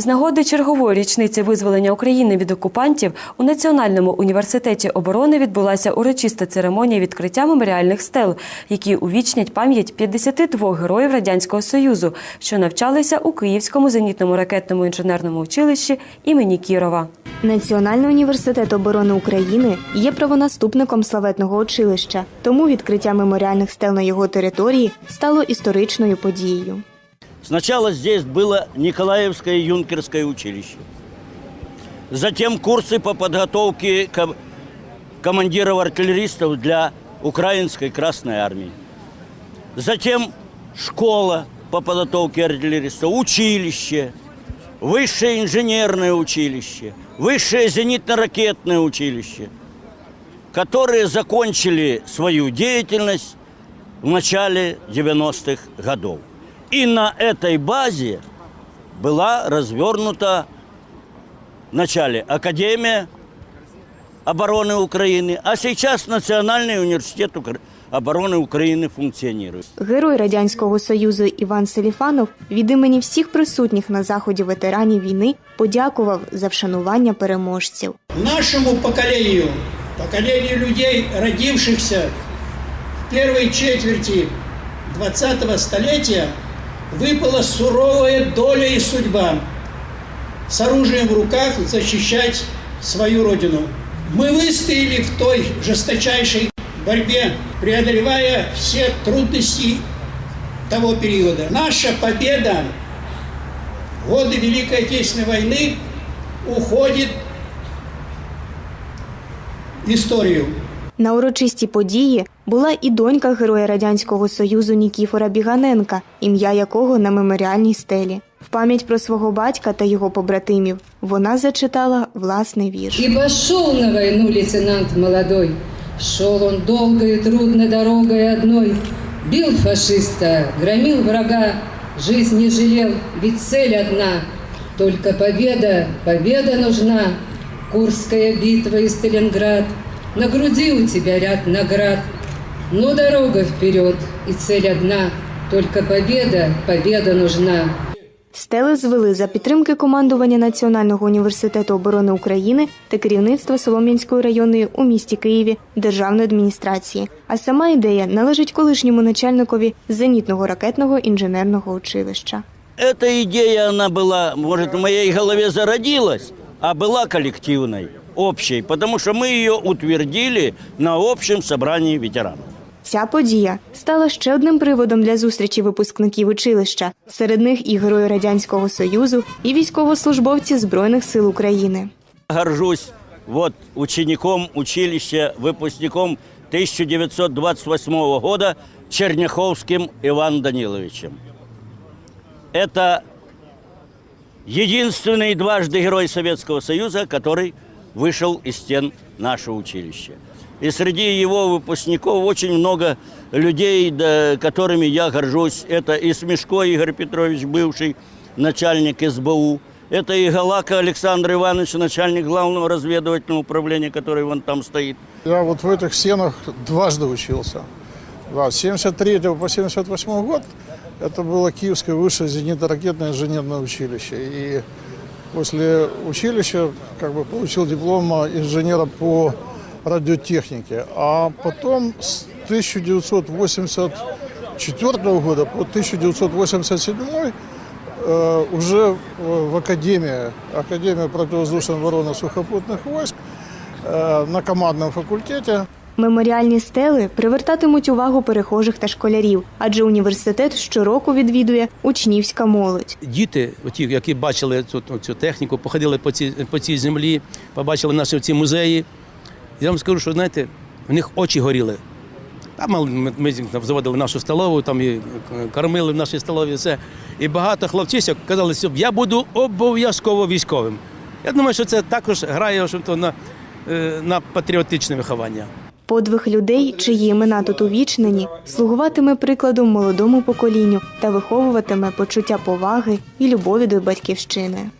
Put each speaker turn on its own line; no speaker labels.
З нагоди чергової річниці визволення України від окупантів у Національному університеті оборони відбулася урочиста церемонія відкриття меморіальних стел, які увічнять пам'ять 52 героїв радянського союзу, що навчалися у Київському зенітному ракетному інженерному училищі імені Кірова.
Національний університет оборони України є правонаступником славетного училища, тому відкриття меморіальних стел на його території стало історичною подією.
Сначала здесь было Николаевское юнкерское училище. Затем курсы по подготовке ко- командиров-артиллеристов для Украинской Красной Армии. Затем школа по подготовке артиллеристов, училище, высшее инженерное училище, высшее зенитно-ракетное училище, которые закончили свою деятельность в начале 90-х годов. И на этой базе была развернута в начале Академия обороны Украины, а сейчас Национальный университет Укра- обороны Украины функционирует.
Герой радянського союзу Іван Селіфанов від імені всіх присутніх на заході ветеранів війни подякував за вшанування переможців.
нашему поколению, поколению людей, родившихся в первой четверти 20-го столетия, Выпала суровая доля и судьба с оружием в руках защищать свою родину. Мы выстояли в той жесточайшей борьбе, преодолевая все трудности того периода. Наша победа в годы Великой Отечественной войны уходит в историю.
На урочистій події була і донька героя радянського союзу Нікіфора Біганенка, ім'я якого на меморіальній стелі. В пам'ять про свого батька та його побратимів вона зачитала власний вірш.
Ибо шел на войну лейтенант молодой, Шел он долгой и трудной дорогой одной, Бил фашиста, громил врага, Жизнь не жалел, ведь цель одна, Только победа, победа нужна, Курская битва и Сталинград, На груди у тебя ряд наград, Но дорога вперед, и цель одна, Только победа, победа нужна.
Стели звели за підтримки командування Національного університету оборони України та керівництва Солом'янської районної у місті Києві державної адміністрації. А сама ідея належить колишньому начальникові зенітного ракетного інженерного училища.
Эта идея, она была, может, в моей голове зародилась, а была коллективной, общей, потому что мы ее утвердили на общем собрании ветеранов.
Ця подія стала ще одним приводом для зустрічі випускників училища. Серед них і герої радянського союзу, і військовослужбовці збройних сил України.
Горжусь вот учеником училища, выпускником 1928 года Черняховским Иваном Даниловичем. Это единственный дважды герой Советского Союза, который вышел из стен нашего училища. И среди его выпускников очень много людей, да, которыми я горжусь. Это и Смешко Игорь Петрович, бывший начальник СБУ. Это и Галака Александр Иванович, начальник главного разведывательного управления, который вон там стоит.
Я вот в этих стенах дважды учился. Да, с 73 по 78 год это было Киевское высшее зенитно-ракетное инженерное училище. И после училища как бы получил диплом инженера по радиотехнике. А потом с 1984 года по 1987 э, уже в Академии, Академия противовоздушной обороны сухопутных войск э, на командном факультете
Меморіальні стели привертатимуть увагу перехожих та школярів, адже університет щороку відвідує учнівська молодь.
діти, оті, які бачили цю, цю техніку, походили по цій, по цій землі, побачили наші ці музеї. Я вам скажу, що знаєте, в них очі горіли. Там ми, ми, заводили нашу столову, там і кормили в нашій столові все. І багато хлопців казали, що я буду обов'язково військовим. Я думаю, що це також грає на, е, на патріотичне виховання.
Подвиг людей, чиї імена тут увічнені, слугуватиме прикладом молодому поколінню та виховуватиме почуття поваги і любові до батьківщини.